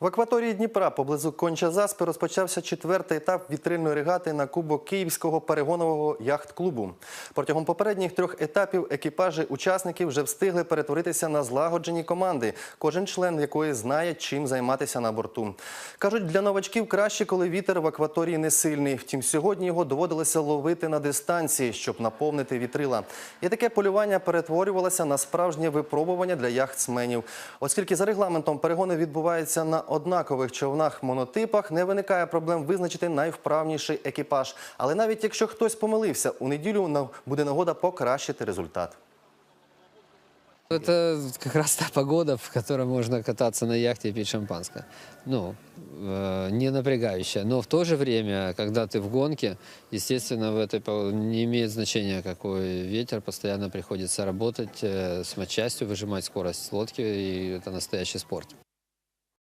В акваторії Дніпра поблизу Конча Заспи розпочався четвертий етап вітрильної регати на кубок Київського перегонового яхт-клубу. Протягом попередніх трьох етапів екіпажі учасників вже встигли перетворитися на злагоджені команди, кожен член якої знає, чим займатися на борту. Кажуть, для новачків краще, коли вітер в акваторії не сильний. Втім, сьогодні його доводилося ловити на дистанції, щоб наповнити вітрила. І таке полювання перетворювалося на справжнє випробування для яхтсменів. Оскільки за регламентом перегони відбуваються на однакових човнах-монотипах, не виникає проблем визначити найвправніший екіпаж. Але навіть якщо хтось помилився, у неділю на- буде нагода покращити результат. Это как раз та погода, в которой можно кататься на яхте и пить шампанское. Ну, э, не напрягающая. Но в то же время, когда ты в гонке, естественно, в этой пол- не имеет значения, какой ветер, постоянно приходится работать э, с матчастью, выжимать скорость лодки, и это настоящий спорт.